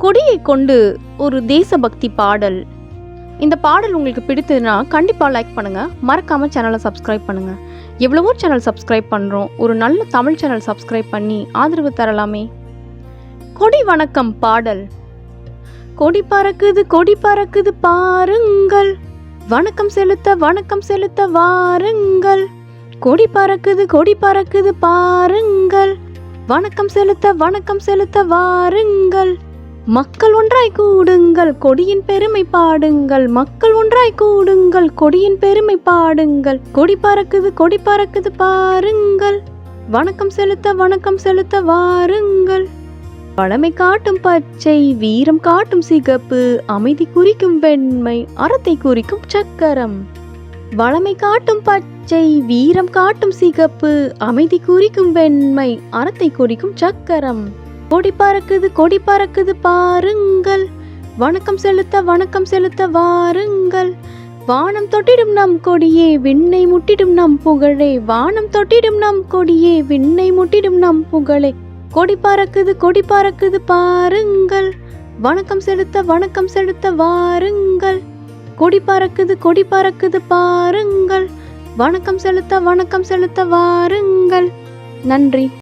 கொடியை கொண்டு ஒரு தேசபக்தி பாடல். இந்த பாடல் உங்களுக்கு பிடித்ததுன்னா கண்டிப்பாக லைக் பண்ணுங்கள் மறக்காமல் சேனலை சப்ஸ்கிரைப் பண்ணுங்கள் எவ்வளவோ சேனல் சப்ஸ்கிரைப் பண்ணுறோம் ஒரு நல்ல தமிழ் சேனல் சப்ஸ்கிரைப் பண்ணி ஆதரவு தரலாமே. கொடி வணக்கம் பாடல். கொடி பறக்குது கொடி பறக்குது பாருங்கள். வணக்கம் செலுத்த வணக்கம் செலுத்த வாருங்கள். கொடி பறக்குது கொடி பறக்குது பாருங்கள். வணக்கம் செலுத்த வணக்கம் செலுத்த வாருங்கள். மக்கள் ஒன்றாய் கூடுங்கள் கொடியின் பெருமை பாடுங்கள். மக்கள் ஒன்றாய் கூடுங்கள் கொடியின் பெருமை பாடுங்கள். கொடி பறக்குது கொடி பறக்குது பாருங்கள். வணக்கம் செலுத்த வணக்கம் செலுத்த வாருங்கள். பழமை காட்டும் பச்சை வீரம் காட்டும் சிகப்பு அமைதி குறிக்கும் வெண்மை அறத்தை குறிக்கும் சக்கரம். வளமை காட்டும் பச்சை வீரம் காட்டும் சிகப்பு அமைதி குறிக்கும் வெண்மை அறத்தை குறிக்கும் சக்கரம். கொடி பறக்குது கொடி பறக்குது பாருங்கள். வணக்கம் செலுத்த வணக்கம் செலுத்த வாருங்கள். வானம் தொட்டிடும் நம் கொடியே விண்ணை முட்டிடும் நம் புகழே. வானம் தொட்டிடும் நம் கொடியே விண்ணை முட்டிடும் நம் புகழே. கொடி பறக்குது கொடி பறக்குது பாருங்கள். வணக்கம் செலுத்த வணக்கம் செலுத்த வாருங்கள். கொடி பறக்குது கொடி பறக்குது பாருங்கள். வணக்கம் செலுத்த வணக்கம் செலுத்த வாருங்கள். நன்றி.